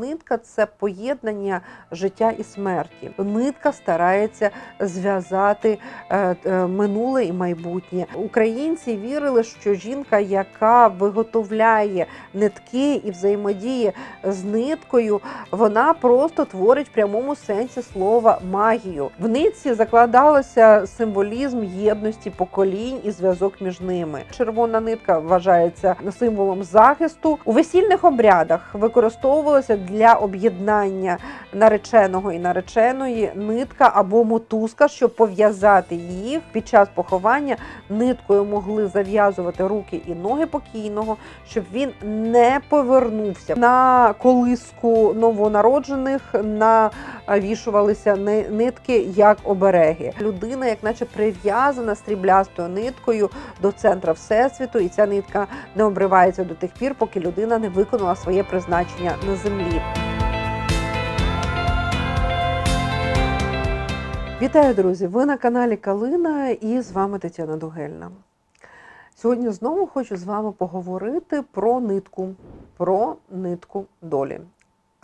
Нитка це поєднання життя і смерті. Нитка старається зв'язати е, е, минуле і майбутнє. Українці вірили, що жінка, яка виготовляє нитки і взаємодіє з ниткою, вона просто творить в прямому сенсі слова магію. В нитці закладалося символізм єдності поколінь і зв'язок між ними. Червона нитка вважається символом захисту. У весільних обрядах використовувалася для об'єднання нареченого і нареченої нитка або мотузка, щоб пов'язати їх під час поховання. Ниткою могли зав'язувати руки і ноги покійного, щоб він не повернувся. На колиску новонароджених навішувалися ни- нитки як обереги. Людина, як наче прив'язана стріблястою ниткою до центра всесвіту, і ця нитка не обривається до тих пір, поки людина не виконала своє призначення на землі. Вітаю, друзі! Ви на каналі Калина і з вами Тетяна Дугельна. Сьогодні знову хочу з вами поговорити про нитку, про нитку долі.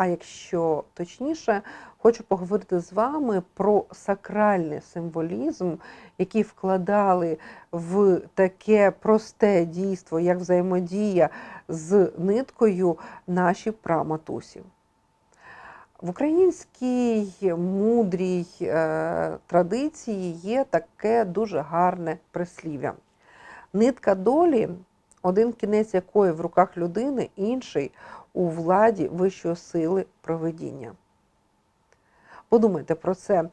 А якщо точніше, хочу поговорити з вами про сакральний символізм, який вкладали в таке просте дійство, як взаємодія з ниткою наші праматусі. В українській мудрій е, традиції є таке дуже гарне прислів'я. Нитка долі, один кінець якої в руках людини, інший у владі вищої сили проведіння. Подумайте про це,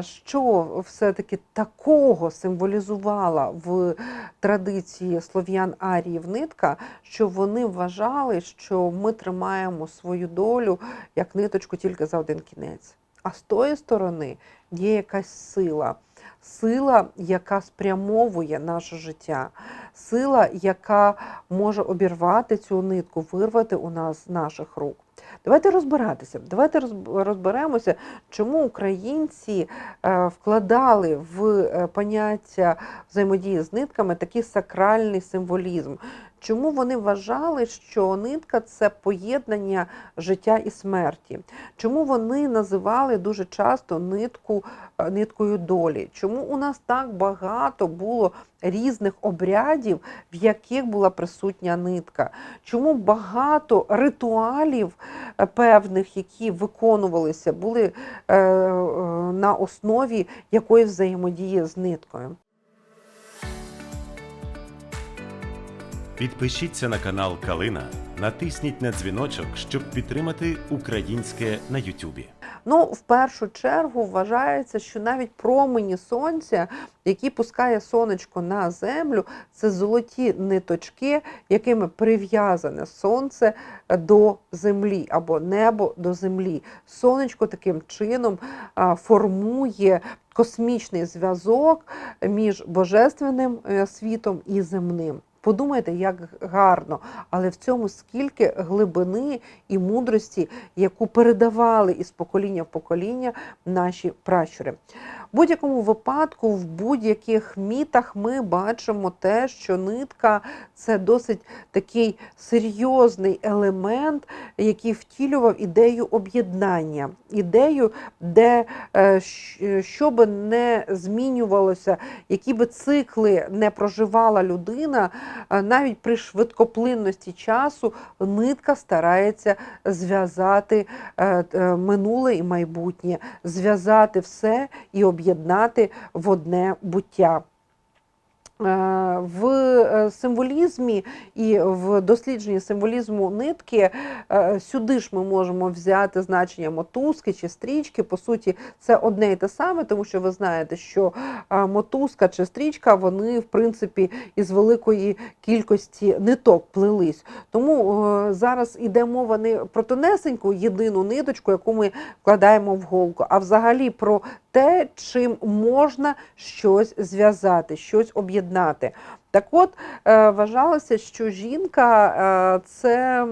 що все-таки такого символізувала в традиції слов'ян аріїв нитка, що вони вважали, що ми тримаємо свою долю як ниточку тільки за один кінець. А з тої сторони є якась сила, сила, яка спрямовує наше життя, сила, яка може обірвати цю нитку, вирвати у нас з наших рук. Давайте розбиратися. Давайте розберемося, чому українці е, вкладали в е, поняття взаємодії з нитками такий сакральний символізм. Чому вони вважали, що нитка це поєднання життя і смерті? Чому вони називали дуже часто нитку е, ниткою долі? Чому у нас так багато було різних обрядів, в яких була присутня нитка? Чому багато ритуалів е, певних, які виконувалися, були е, на основі якої взаємодії з ниткою? Підпишіться на канал Калина, натисніть на дзвіночок, щоб підтримати українське на Ютубі. Ну, в першу чергу вважається, що навіть промені сонця, які пускає сонечко на землю, це золоті ниточки, якими прив'язане сонце до землі або небо до землі. Сонечко таким чином формує космічний зв'язок між божественним е, світом і земним. Подумайте, як гарно, але в цьому скільки глибини і мудрості, яку передавали із покоління в покоління наші пращури. Будь-якому випадку, в будь-яких мітах ми бачимо те, що нитка це досить такий серйозний елемент, який втілював ідею об'єднання, ідею, де е, що би не змінювалося, які би цикли не проживала людина, е, навіть при швидкоплинності часу нитка старається зв'язати е, е, минуле і майбутнє, зв'язати все і об'єднати в одне буття. Е, В е, символізмі і в дослідженні символізму нитки е, сюди ж ми можемо взяти значення мотузки чи стрічки. По суті, це одне і те саме, тому що ви знаєте, що мотузка чи стрічка вони, в принципі, із великої кількості ниток плелись. Тому зараз іде мова не про тонесеньку єдину ниточку, яку ми вкладаємо в голку, а взагалі про те, чим можна щось зв'язати, щось об'єднати. Так от е, вважалося, що жінка е, це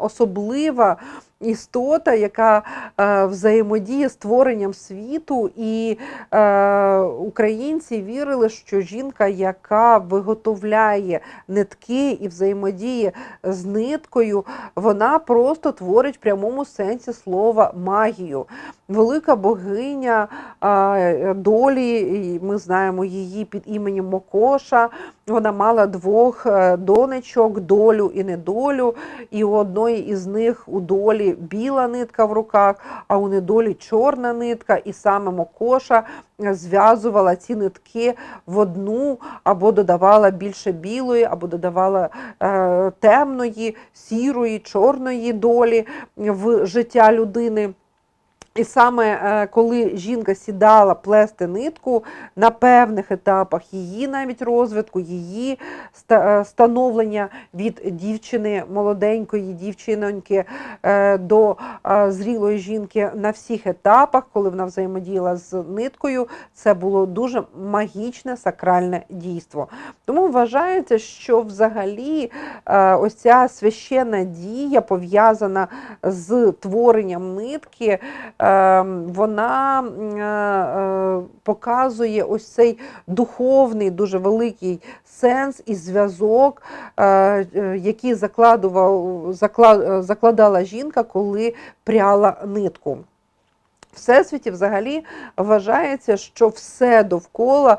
особлива істота, яка е, взаємодіє з творенням світу, і е, українці вірили, що жінка, яка виготовляє нитки і взаємодіє з ниткою, вона просто творить в прямому сенсі слова магію. Велика богиня е, долі, і ми знаємо її під іменем Мокоша. Вона мала двох е, донечок, долю і недолю. І у одної із них у долі біла нитка в руках, а у недолі чорна нитка, і саме Мокоша зв'язувала ці нитки в одну, або додавала більше білої, або додавала е, темної, сірої, чорної долі в життя людини. І саме е, коли жінка сідала плести нитку на певних етапах її навіть розвитку, її е, становлення від дівчини, молоденької дівчиноньки е, до зрілої жінки на всіх етапах, коли вона взаємодіяла з ниткою, це було дуже магічне сакральне дійство. Тому вважається, що взагалі ось ця священна дія пов'язана з творенням нитки. Е, Вона е, е, показує ось цей духовний, дуже великий сенс і зв'язок, е, який закладував, закла- закладала жінка, коли пряла нитку. Всесвіті взагалі вважається, що все довкола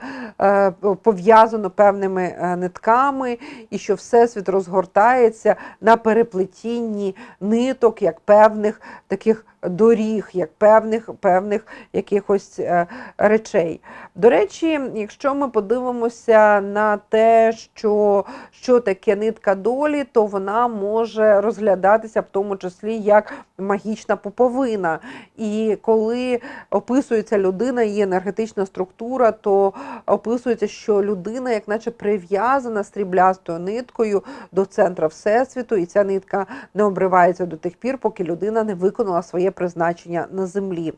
пов'язано певними нитками, і що всесвіт розгортається на переплетінні ниток, як певних таких доріг, як певних певних якихось е, речей. До речі, якщо ми подивимося на те, що, що таке нитка долі, то вона може розглядатися в тому числі як магічна пуповина. І коли описується людина, її енергетична структура, то описується, що людина, як наче прив'язана стріблястою ниткою до центра Всесвіту, і ця нитка не обривається до тих пір, поки людина не виконала своє призначення на землі.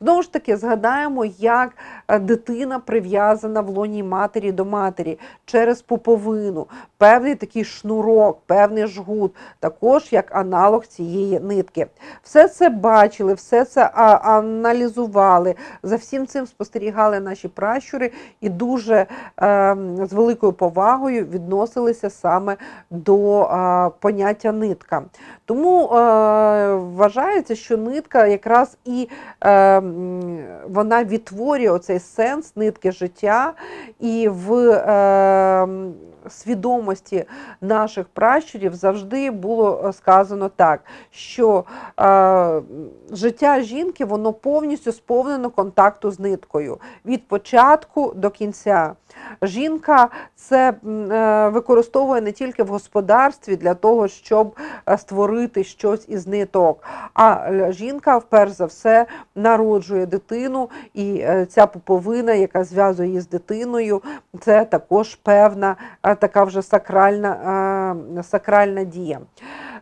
Знову ж таки, згадаємо, як е, дитина прив'язана в лоні матері до матері через пуповину, певний такий шнурок, певний жгут, також як аналог цієї нитки. Все це бачили, все це аналізували. За всім цим спостерігали наші пращури і дуже е, з великою повагою відносилися саме до е, поняття нитка. Тому е, вважається, що нитка якраз і е, вона відтворює оцей сенс нитки життя, і в е, свідомості наших пращурів завжди було е, сказано так, що е, життя жінки воно повністю сповнено контакту з ниткою від початку до кінця. Жінка це е, використовує не тільки в господарстві для того, щоб е, створити щось із ниток, а е, жінка, вперш за все, народжує дитину, і ця пуповина, яка зв'язує її з дитиною, це також певна така вже сакральна, е, сакральна дія.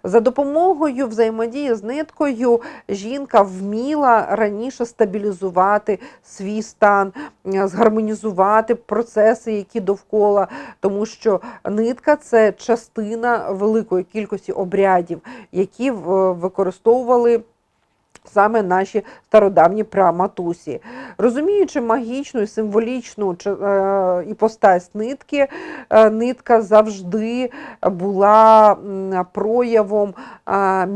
За допомогою взаємодії з ниткою жінка вміла раніше стабілізувати свій стан, е, згармонізувати процеси, які довкола, тому що нитка це частина великої кількості обрядів, які використовували. Саме наші стародавні праматусі. Розуміючи магічну і символічну е, іпостась нитки, е, нитка завжди була проявом е,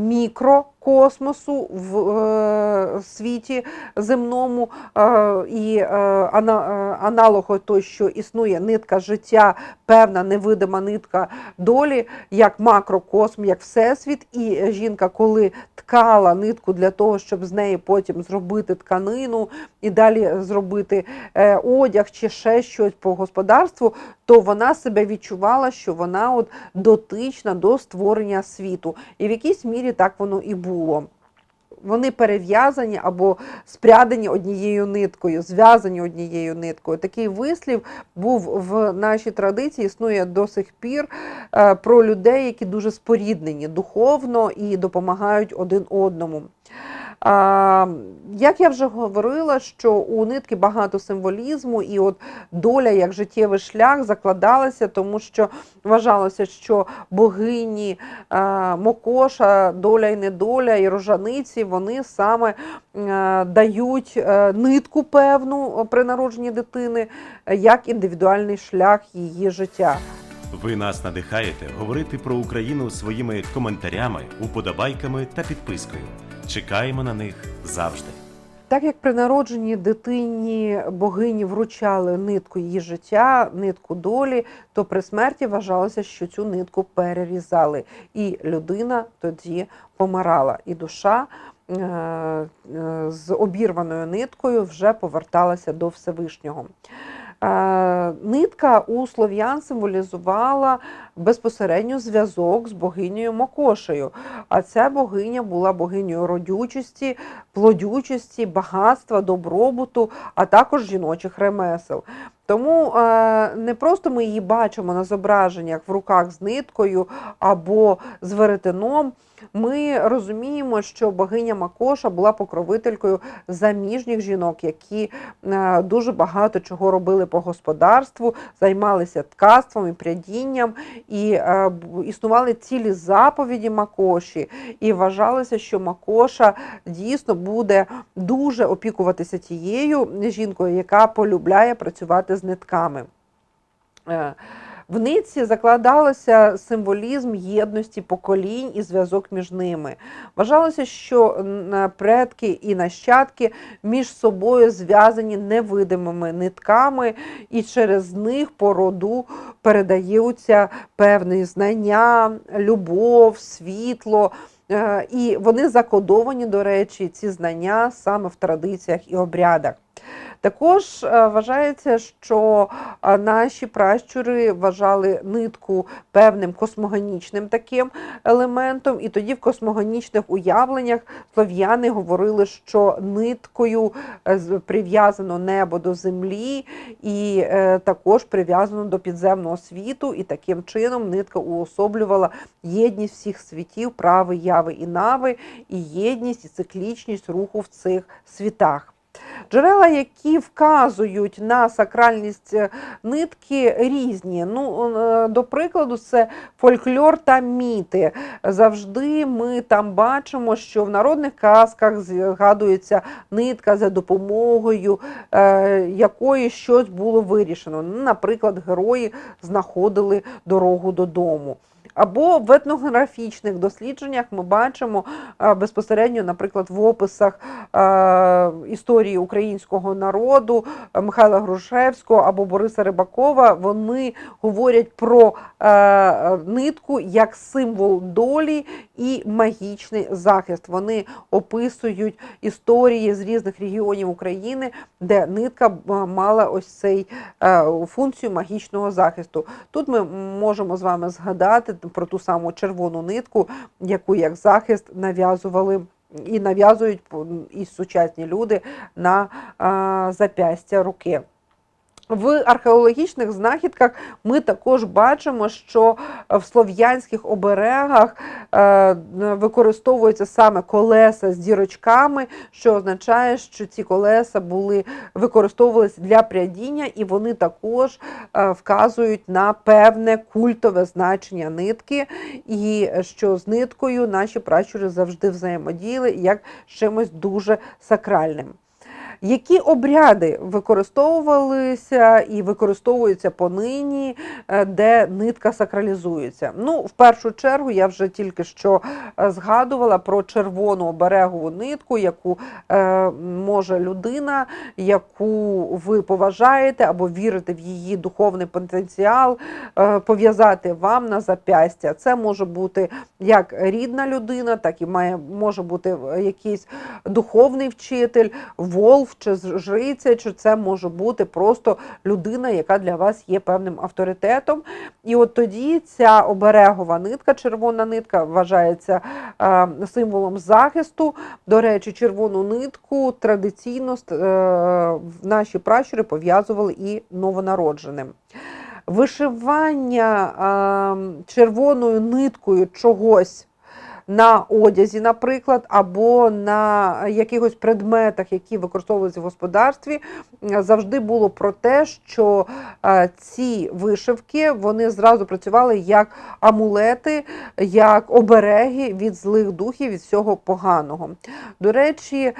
мікрокосмосу в е, світі земному, е, і е, ана- аналогом той, що існує нитка життя, певна невидима нитка долі, як макрокосм, як всесвіт, і жінка, коли ткала нитку для того, щоб з неї потім зробити тканину і далі зробити одяг чи ще щось по господарству, то вона себе відчувала, що вона от дотична до створення світу. І в якійсь мірі так воно і було. Вони перев'язані або спрядені однією ниткою, зв'язані однією ниткою. Такий вислів був в нашій традиції, існує до сих пір е, про людей, які дуже споріднені духовно і допомагають один одному. Як я вже говорила, що у нитки багато символізму, і от доля як життєвий шлях закладалася, тому що вважалося, що богині Мокоша, доля і недоля, і рожаниці, вони саме дають е, нитку певну при народженні дитини як індивідуальний шлях її життя. Ви нас надихаєте говорити про Україну своїми коментарями, уподобайками та підпискою. Чекаємо на них завжди. Так як при народженні дитині богині вручали нитку її життя, нитку долі, то при смерті вважалося, що цю нитку перерізали, і людина тоді помирала, і душа е, е, з обірваною ниткою вже поверталася до Всевишнього. Е, Нитка у слов'ян символізувала безпосередньо зв'язок з богинею Мокошею. А ця богиня була богинею родючості, плодючості, багатства, добробуту, а також жіночих ремесел. Тому е, не просто ми її бачимо на зображеннях в руках з ниткою або з веретеном. Ми розуміємо, що богиня Макоша була покровителькою заміжніх жінок, які е, дуже багато чого робили по господарству, займалися ткацтвом і прядінням, і е, існували цілі заповіді Макоші, і вважалося, що Макоша дійсно буде дуже опікуватися тією жінкою, яка полюбляє працювати з нитками. Е, В нитці закладалося символізм єдності поколінь і зв'язок між ними. Вважалося, що предки і нащадки між собою зв'язані невидимими нитками, і через них по роду передаються певні знання, любов, світло. Е, І вони закодовані, до речі, ці знання саме в традиціях і обрядах. Також е, вважається, що е, наші пращури вважали нитку певним космогонічним таким елементом, і тоді в космогонічних уявленнях слов'яни говорили, що ниткою е, прив'язано небо до землі, і також прив'язано до підземного світу, і таким чином нитка уособлювала єдність всіх світів, прави, яви і нави, і єдність і циклічність руху в цих світах. Джерела, які вказують на сакральність е, нитки, різні. Ну, е, до прикладу, це фольклор та міти. Завжди ми там бачимо, що в народних казках згадується нитка за допомогою е, якої щось було вирішено. Наприклад, герої знаходили дорогу додому. Або в етнографічних дослідженнях ми бачимо е, безпосередньо, наприклад, в описах е, історії українського народу е, Михайла Грушевського або Бориса Рибакова. Вони говорять про нитку як символ долі і магічний захист. Вони описують історії з різних регіонів України, де нитка мала ось цей функцію магічного захисту. Тут ми можемо з вами згадати про ту саму червону нитку, яку як захист нав'язували. І нав'язують і сучасні люди на запястя руки. В археологічних знахідках ми також бачимо, що в слов'янських оберегах е, використовуються саме колеса з дірочками, що означає, що ці колеса були використовувалися для прядіння, і вони також е, вказують на певне культове значення нитки, і що з ниткою наші пращури завжди взаємодіяли як чимось дуже сакральним. Які обряди використовувалися і використовуються понині, е, де нитка сакралізується? Ну, в першу чергу, я вже тільки що е, згадувала про червону оберегову нитку, яку е, може людина, яку ви поважаєте або вірите в її духовний потенціал, пов'язати вам на запястя. Це може бути як рідна людина, так і має може бути якийсь духовний вчитель, волф чи жриця, чи це може бути просто людина, яка для вас є певним авторитетом. І от тоді ця оберегова нитка, червона нитка, вважається е, символом захисту. До речі, червону нитку традиційно е, наші пращури пов'язували і новонародженим. Вишивання е, червоною ниткою чогось на одязі, наприклад, або на якихось предметах, які використовуються в господарстві, завжди було про те, що е, ці вишивки вони зразу працювали як амулети, як обереги від злих духів, від всього поганого. До речі, е,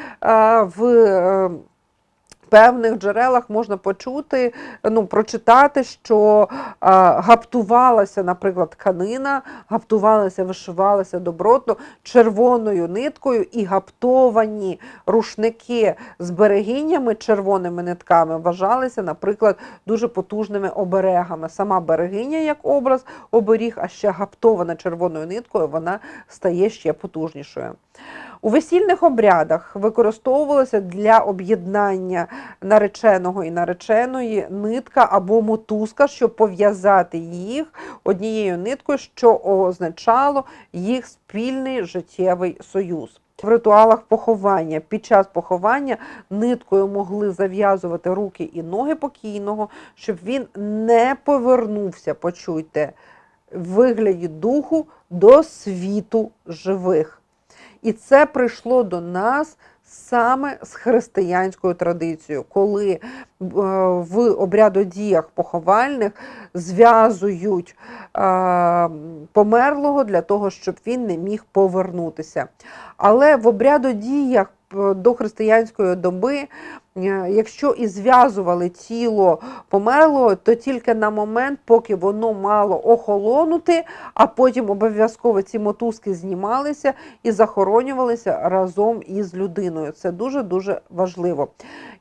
в е, певних джерелах можна почути, ну, прочитати, що гаптувалася, наприклад, тканина, гаптувалася, вишивалася добротно червоною ниткою, і гаптовані рушники з берегинями червоними нитками вважалися, наприклад, дуже потужними оберегами. Сама берегиня як образ оберіг, а ще гаптована червоною ниткою, вона стає ще потужнішою. У весільних обрядах використовувалася для об'єднання нареченого і нареченої нитка або мотузка, щоб пов'язати їх однією ниткою, що означало їх спільний життєвий союз. В ритуалах поховання під час поховання ниткою могли зав'язувати руки і ноги покійного, щоб він не повернувся, почуйте, в вигляді духу до світу живих. І це прийшло до нас саме з християнською традицією, коли е, в обрядодіях поховальних зв'язують е, померлого для того, щоб він не міг повернутися. Але в обрядодіях е, до християнської доби, якщо і зв'язували тіло померлого, то тільки на момент, поки воно мало охолонути, а потім обов'язково ці мотузки знімалися і захоронювалися разом із людиною. Це дуже-дуже важливо.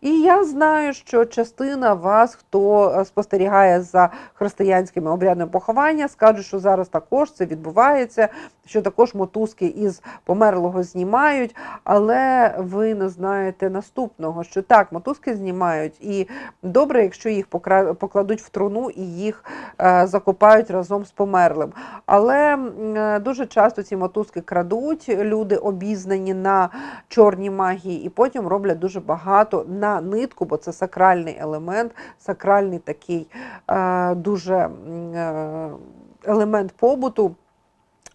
І я знаю, що частина вас, хто е, спостерігає за християнськими обрядами поховання, скажуть, що зараз також це відбувається, що також мотузки із померлого знімають, але ви не знаєте наступного, що так, мотузки знімають, і добре, якщо їх покладуть в труну і їх е, закопають разом з померлим. Але е, дуже часто ці мотузки крадуть, люди обізнані на чорній магії, і потім роблять дуже багато на нитку, бо це сакральний елемент, сакральний такий е, дуже елемент побуту.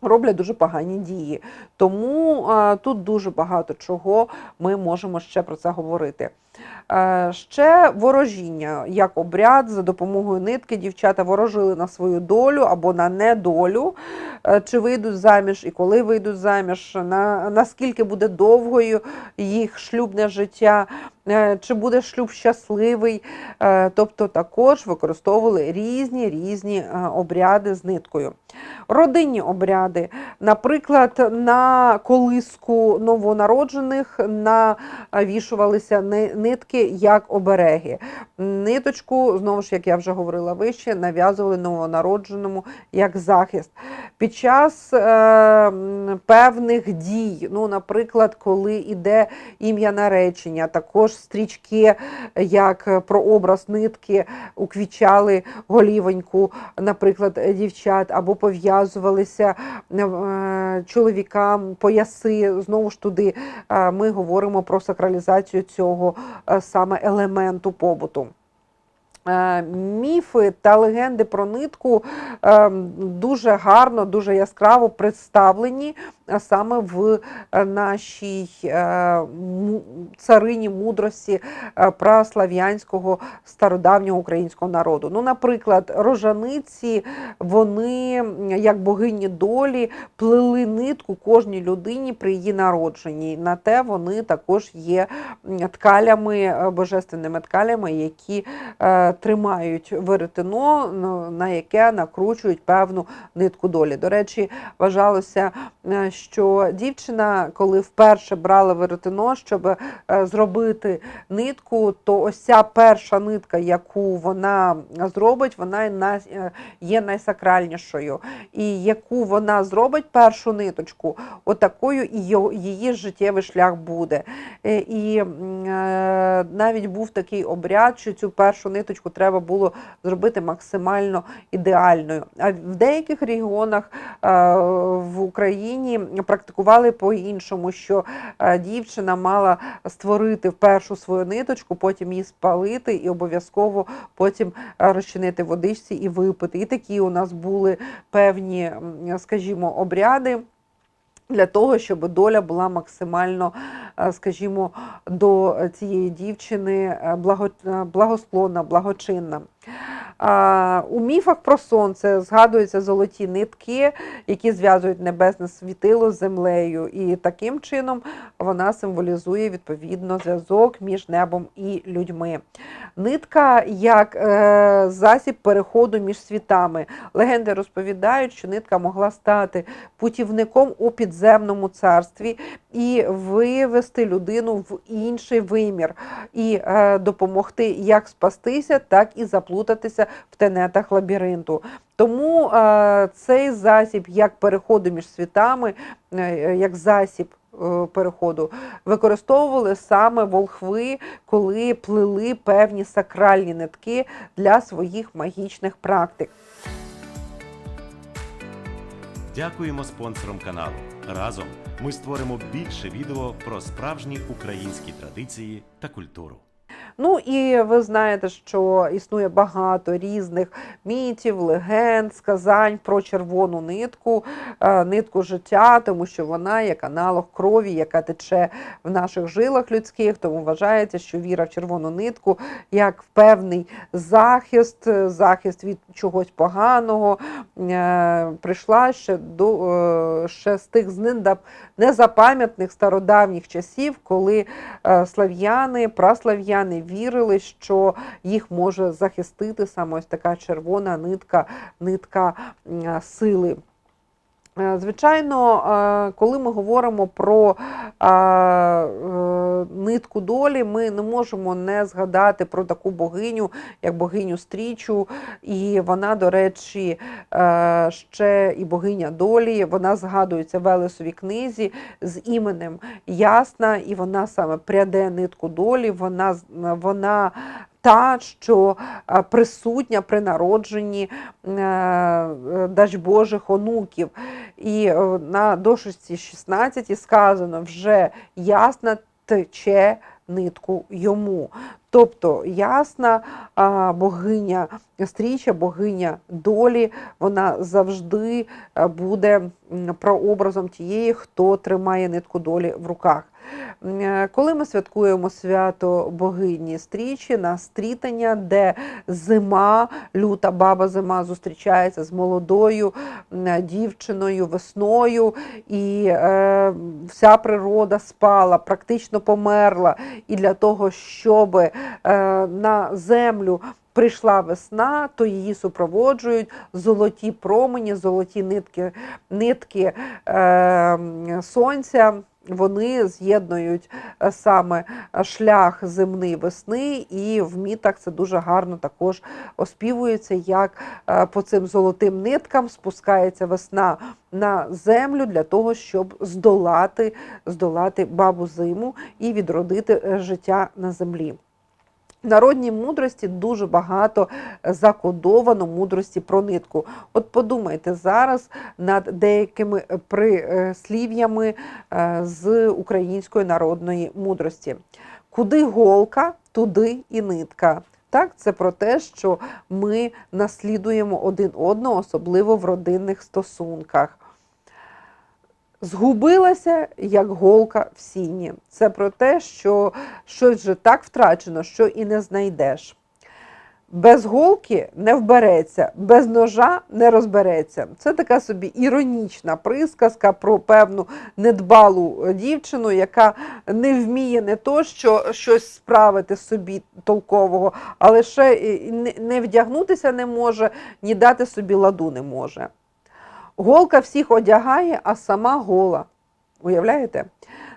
Роблять дуже погані дії. Тому е, тут дуже багато чого ми можемо ще про це говорити. Е, ще ворожіння як обряд за допомогою нитки дівчата ворожили на свою долю або на недолю, е, чи вийдуть заміж і коли вийдуть заміж, на, наскільки буде довгою їх шлюбне життя, е, чи буде шлюб щасливий. Тобто також використовували різні різні обряди з ниткою. Родинні обряди, наприклад, на колиску новонароджених навішувалися ни- нитки як обереги. Ниточку, знову ж, як я вже говорила вище, нав'язували новонародженому як захист. Під час е, певних дій, ну, наприклад, коли йде ім'я наречення, також стрічки, як прообраз нитки, уквічали голівоньку, наприклад, дівчат, або пов'язувалися е, чоловікам пояси. Знову ж туди е, ми говоримо про сакралізацію цього саме елементу побуту. Е, Міфи та легенди про нитку е, дуже гарно, дуже яскраво представлені саме в е, нашій царині мудрості праслав'янського стародавнього українського народу. Ну, наприклад, рожаниці, вони, як богині долі, плели нитку кожній людині при її народженні. На те вони також є ткалями, божественними ткалями, які тримають веретено, ну, на яке накручують певну нитку долі. До речі, вважалося, е, що дівчина, коли вперше брала веретено, щоб е, зробити нитку, то ось ця перша нитка, яку вона зробить, вона е, є найсакральнішою. І яку вона зробить першу ниточку, отакою і її життєвий шлях буде. І навіть був такий обряд, що цю першу ниточку треба було зробити максимально ідеальною. А в деяких регіонах е, в Україні практикували по-іншому, що е, дівчина мала створити першу свою ниточку, потім її спалити і обов'язково потім розчинити водичці і випити. І такі у нас були певні, скажімо, обряди. Для того, щоб доля була максимально, е, скажімо, до цієї дівчини е, е, благосклонна, благочинна. У міфах про сонце згадуються золоті нитки, які зв'язують небесне світило з землею, і таким чином вона символізує відповідно зв'язок між небом і людьми. Нитка як е, засіб переходу між світами. Легенди розповідають, що нитка могла стати путівником у підземному царстві і вивести людину в інший вимір, і е, допомогти як спастися, так і заплутатися в тенетах лабіринту. Тому е, цей засіб як переходу між світами, е, як засіб е, переходу, використовували саме волхви, коли плели певні сакральні нитки для своїх магічних практик. Дякуємо спонсорам каналу. Разом ми створимо більше відео про справжні українські традиції та культуру. Ну і ви знаєте, що існує багато різних мітів, легенд, сказань про червону нитку, е, нитку життя, тому що вона як аналог крові, яка тече в наших жилах людських. Тому вважається, що віра в червону нитку як в певний захист, е, захист від чогось поганого, е, прийшла ще до ще з тих незапам'ятних стародавніх часів, коли слав'яни, праслав'яни вірили, що їх може захистити саме ось така червона нитка, нитка сили. Е, Звичайно, е, коли ми говоримо про е, нитку долі, ми не можемо не згадати про таку богиню, як богиню стрічу. І вона, до речі, ще і богиня долі. Вона згадується в Велесовій книзі з іменем Ясна, і вона саме пряде нитку долі. Вона, вона та, що е, присутня при народженні е, е, дач Божих онуків. І на дошечці 16 сказано вже ясна тече нитку йому. Тобто ясна богиня стріча, богиня долі, вона завжди буде прообразом тієї, хто тримає нитку долі в руках. Е, Коли ми святкуємо свято богині стрічі на стрітання, де зима, люта баба зима зустрічається з молодою дівчиною весною, і е, вся природа спала, практично померла. І для того, щоб е, на землю прийшла весна, то її супроводжують золоті промені, золоті нитки, нитки е, сонця. Вони з'єднують е, саме шлях земни весни, і в мітах це дуже гарно також оспівується, як е, по цим золотим ниткам спускається весна на землю для того, щоб здолати, здолати бабу зиму і відродити е, життя на землі. Народній мудрості дуже багато закодовано мудрості про нитку. От подумайте зараз над деякими прислів'ями е, з української народної мудрості. Куди голка, туди і нитка. Так, це про те, що ми наслідуємо один одного, особливо в родинних стосунках. Згубилася, як голка в сіні. Це про те, що щось вже так втрачено, що і не знайдеш. Без голки не вбереться, без ножа не розбереться. Це така собі іронічна присказка про певну недбалу дівчину, яка не вміє не то, що щось справити собі толкового, але ще не- вдягнутися не може, ні дати собі ладу не може. Голка всіх одягає, а сама гола. Уявляєте?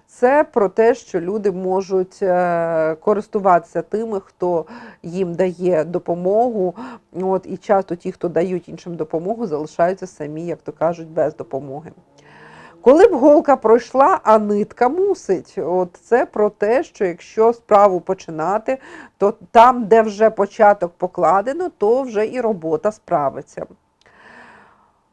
Це про те, що люди можуть е, користуватися тими, хто їм дає допомогу. От, і часто ті, хто дають іншим допомогу, залишаються самі, як то кажуть, без допомоги. Коли б голка пройшла, а нитка мусить. От це про те, що якщо справу починати, то там, де вже початок покладено, то вже і робота справиться.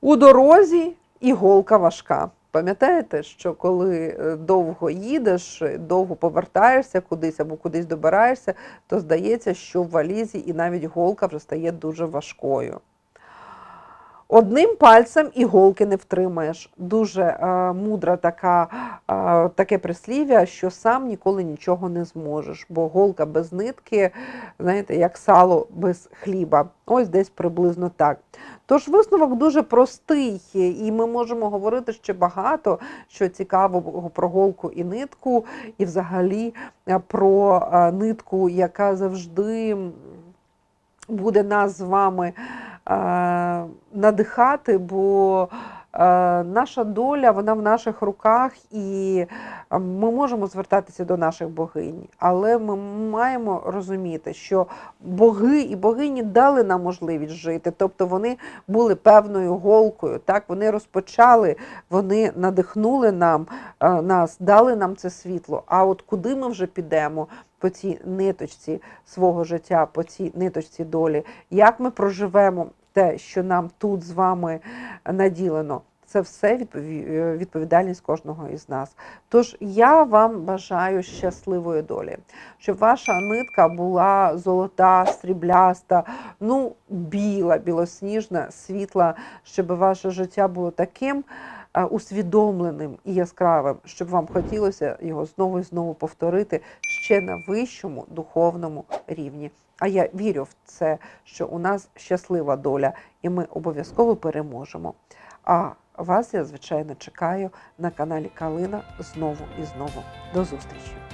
У дорозі іголка важка. Пам'ятаєте, що коли е, довго їдеш, довго повертаєшся кудись або кудись добираєшся, то здається, що в валізі і навіть голка вже стає дуже важкою. Одним пальцем іголки не втримаєш. Дуже е, мудра така, е, таке прислів'я, що сам ніколи нічого не зможеш, бо голка без нитки, знаєте, як сало без хліба. Ось десь приблизно так. Тож висновок дуже простий, і ми можемо говорити ще багато, що цікавого про голку і нитку, і взагалі е, про е, нитку, яка завжди буде нас з вами надихати, бо е, наша доля вона в наших руках, і е, ми можемо звертатися до наших богинь, але ми маємо розуміти, що боги і богині дали нам можливість жити, тобто вони були певною голкою. Так вони розпочали, вони надихнули нам е, нас, дали нам це світло. А от куди ми вже підемо? По цій ниточці свого життя, по цій ниточці долі, як ми проживемо те, що нам тут з вами наділено, це все е, відповідальність кожного із нас. Тож я вам бажаю щасливої долі, щоб ваша нитка була золота, срібляста, ну біла, білосніжна, світла, щоб ваше життя було таким е, усвідомленим і яскравим, щоб вам хотілося його знову і знову повторити ще на вищому духовному рівні. А я вірю в це, що у нас щаслива доля, і ми обов'язково переможемо. А вас я, звичайно, чекаю на каналі Калина знову і знову. До зустрічі!